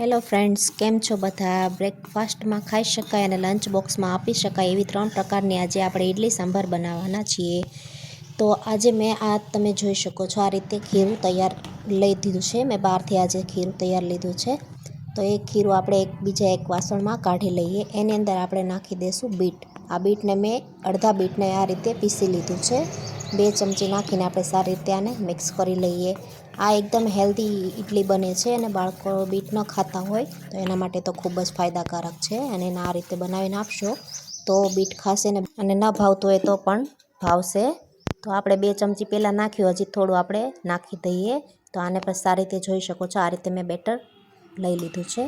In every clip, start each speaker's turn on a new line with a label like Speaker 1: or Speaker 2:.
Speaker 1: Hello friends કેમ છો બધા? બ્રેકફાસ્ટમાં ખાઈ શકાય અને લંચ બોક્સમાં આપી શકાય એવી ત્રણ પ્રકારની આજે આપણે ઇડલી સંભાર બનાવવાના છીએ. તો આજે મેં આ તમે જોઈ શકો છો, આ રીતે ખીરું તૈયાર લઈ દીધું છે. મેં બહારથી આજે ખીરું તૈયાર લીધું છે. તો એ ખીરું આપણે એક બીજા એક વાસણમાં કાઢી લઈએ. એની અંદર આપણે નાખી દઈશું બીટ. આ બીટને મેં અડધા બીટને આ રીતે પીસી લીધું છે. બે ચમચી નાખીને આપણે સારી રીતે આને મિક્સ કરી લઈએ. આ એકદમ હેલ્ધી ઇડલી બને છે અને બાળકો બીટ ન ખાતા હોય તો એના માટે તો ખૂબ જ ફાયદાકારક છે અને એને આ રીતે બનાવીને આપશો તો બીટ ખાશે ને અને ન ભાવતું હોય તો પણ ભાવશે. તો આપણે બે ચમચી પહેલાં નાખ્યું, હજી થોડું આપણે નાખી દઈએ. તો આને પણ સારી રીતે જોઈ શકો છો, આ રીતે મેં બેટર લઈ લીધું છે.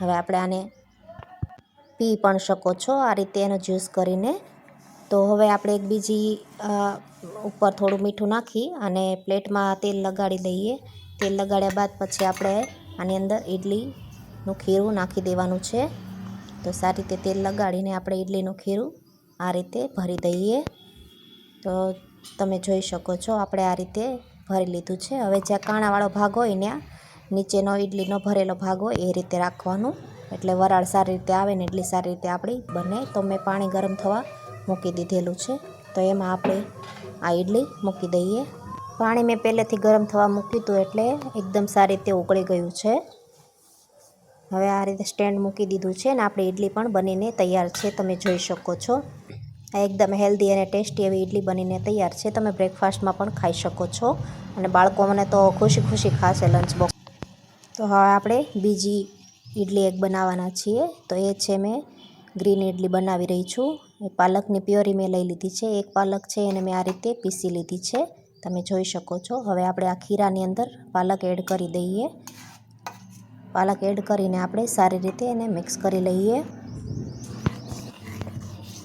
Speaker 1: હવે આપણે આને પી પણ શકો છો, આ રીતે એનો જ્યુસ કરીને. તો હવે આપણે એક બીજી ઉપર થોડું મીઠું નાખી અને પ્લેટમાં તેલ લગાડી દઈએ. તેલ લગાડ્યા બાદ પછી આપણે આની અંદર ઇડલીનું ખીરું નાખી દેવાનું છે. તો સારી રીતે તેલ લગાડીને આપણે ઇડલીનું ખીરું આ રીતે ભરી દઈએ. તો તમે જોઈ શકો છો આપણે આ રીતે ભરી લીધું છે. હવે જ્યાં કાણાવાળો ભાગ હોય ત્યાં નીચેનો ઇડલીનો ભરેલો ભાગ હોય એ રીતે રાખવાનું. એટલે વરાળ સારી રીતે આવે ને ઇડલી સારી રીતે આપણી બને. તો મેં પાણી ગરમ થવા મૂકી દીધેલું છે. તો એમાં આપણે આ ઇડલી મૂકી દઈએ. પાણી મેં પહેલેથી ગરમ થવા મૂક્યું હતું એટલે એકદમ સારી રીતે ઉકળી ગયું છે. હવે આ રીતે સ્ટેન્ડ મૂકી દીધું છે અને આપણી ઇડલી પણ બનીને તૈયાર છે. તમે જોઈ શકો છો. આ એકદમ હેલ્ધી અને ટેસ્ટી એવી ઇડલી બનીને તૈયાર છે. તમે બ્રેકફાસ્ટમાં પણ ખાઈ શકો છો. અને બાળકો મને તો ખુશી ખુશી ખાશે લંચ બોક્સ તો હવે આપણે બીજી ઇડલી એક બનાવવાના છીએ. તો એ છે મેં ગ્રીન ઇડલી બનાવી રહી છું. પાલકની પ્યોરી મેં લઈ લીધી છે. એક પાલક છે એને મેં આ રીતે પીસી લીધી છે. તમે જોઈ શકો છો. હવે આપણે આ ખીરાની અંદર પાલક એડ કરી દઈએ. પાલક એડ કરીને આપણે સારી રીતે એને મિક્સ કરી લઈએ.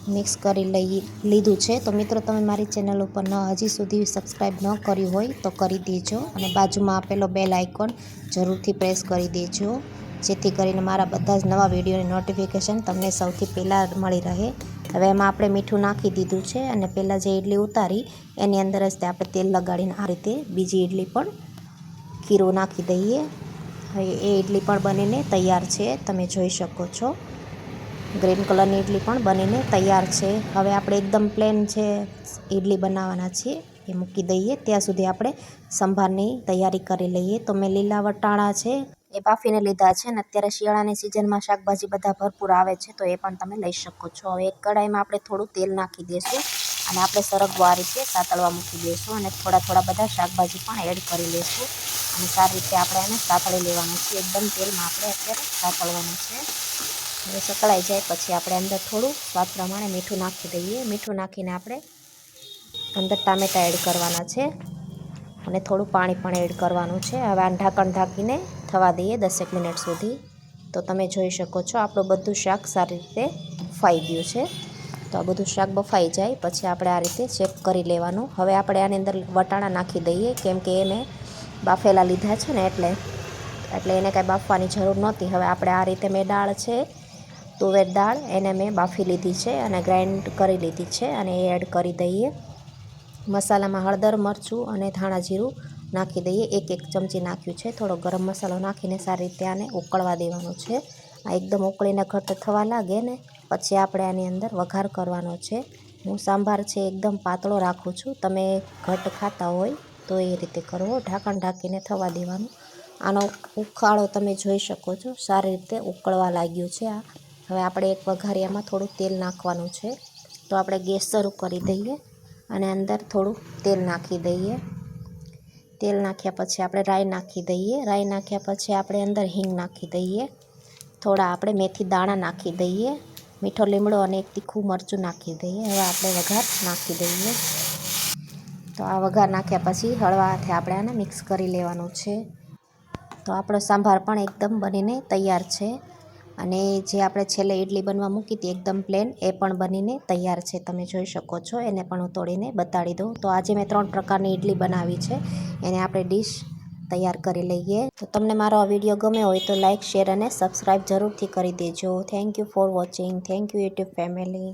Speaker 1: મિક્સ કરી લઈ લીધું છે. તો મિત્રો, તમે મારી ચેનલ ઉપર ન હજી સુધી સબસ્ક્રાઈબ ન કર્યું હોય તો કરી દેજો અને બાજુમાં આપેલો બેલ આઇકોન જરૂરથી પ્રેસ કરી દેજો. જેથી કરીને મારા બધા જ નવા વિડીયોની નોટિફિકેશન તમને સૌથી પહેલાં મળી રહે. હવે એમાં આપણે મીઠું નાખી દીધું છે અને પહેલાં જે ઇડલી ઉતારી, એની અંદર જ તે આપણે તેલ લગાડીને આ રીતે બીજી ઇડલી પણ ખીરું નાખી દઈએ. હવે એ ઇડલી પણ બનીને તૈયાર છે, તમે જોઈ શકો છો. ગ્રીન કલરની ઇડલી પણ બનીને તૈયાર છે. હવે આપણે એકદમ પ્લેન છે ઇડલી બનાવવાના છીએ, એ મૂકી દઈએ. ત્યાં સુધી આપણે સંભારની તૈયારી કરી લઈએ. તો મેં લીલા વટાણા છે એ બાફીને લીધા છે અને અત્યારે શિયાળાની સિઝનમાં શાકભાજી બધા ભરપૂર આવે છે, તો એ પણ તમે લઈ શકો છો. હવે એક કડાઈમાં આપણે થોડું તેલ નાખી દઈશું અને આપણે સરગવા રીતે સાતળવા મૂકી દઈશું અને થોડા થોડા બધા શાકભાજી પણ એડ કરી લઈશું અને સારી રીતે આપણે એને સાતળી લેવાનું છે એકદમ તેલમાં આપણે અત્યારે સાતળવાનું છે. હવે સતળાઈ જાય પછી આપણે અંદર થોડું સ્વાદ પ્રમાણે મીઠું નાખી દઈએ. મીઠું નાખીને આપણે અંદર ટામેટાં એડ કરવાના છે. અને થોડું પાણી પણ એડ કરવાનું છે. હવે આ ઢાંકણ ઢાંકીને થવા દઈએ દસેક મિનિટ સુધી. તો તમે જોઈ શકો છો, આપણું બધું શાક સારી રીતે ફાઈ ગયું છે. તો આ બધું શાક બફાઈ જાય, પછી આપણે આ રીતે ચેક કરી લેવાનું. હવે આપણે આની અંદર વટાણા નાખી દઈએ, કેમ કે એને બાફેલા લીધા છે ને એટલે એટલે એને કાંઈ બાફવાની જરૂર નહોતી. હવે આપણે આ રીતે મેં દાળ છે, તુવેર દાળ, એને મેં બાફી લીધી છે અને ગ્રાઇન્ડ કરી લીધી છે અને એ એડ કરી દઈએ. મસાલામાં હળદર, મરચું અને ધાણા જીરું નાખી દઈએ. એક એક ચમચી નાખ્યું છે. થોડો ગરમ મસાલો નાખીને સારી રીતે આને ઉકળવા દેવાનું છે. આ એકદમ ઉકળીને ઘટ થવા લાગે ને પછી આપણે આની અંદર વઘાર કરવાનો છે. હું સાંભાર છે એકદમ પાતળો રાખું છું. તમે ઘટ ખાતા હોય તો એ રીતે કરવો ઢાંકણ ઢાંકીને થવા દેવાનું. આનો ઉખાળો તમે જોઈ શકો છો. સારી રીતે ઉકળવા લાગ્યું છે આ. હવે આપણે એક વઘારિયામાં થોડું તેલ નાખવાનું છે. તો આપણે ગેસ શરૂ કરી દઈએ. અને અંદર થોડું તેલ નાખી દઈએ. તેલ નાખ્યા પછી આપણે રાઈ નાખી દઈએ. રાઈ નાખ્યા પછી આપણે અંદર હિંગ નાખી દઈએ. થોડા આપણે મેથી દાણા નાખી દઈએ. મીઠો લીમડો અને એક તીખું મરચું નાખી દઈએ. હવે આપણે વઘાર નાખી દઈએ. તો આ વઘાર નાખ્યા પછી હળવા હાથે આપણે આને મિક્સ કરી લેવાનું છે. તો આપણો સાંભાર પણ એકદમ બનીને તૈયાર છે. અને જે આપણે છેલ્લે ઇડલી બનવા મૂકી હતી, એકદમ પ્લેન એ પણ બનીને તૈયાર છે. તમે જોઈ શકો છો, એને પણ હું તોડીને બતાડી દઉં. તો આજે મેં ત્રણ પ્રકારની ઇડલી બનાવી છે. એને આપણે ડીશ તૈયાર કરી લઈએ. તો તમને મારો આ વીડિયો ગમે હોય તો લાઇક શેર અને સબસ્ક્રાઈબ જરૂરથી કરી દેજો. Thank you for watching thank you YouTube family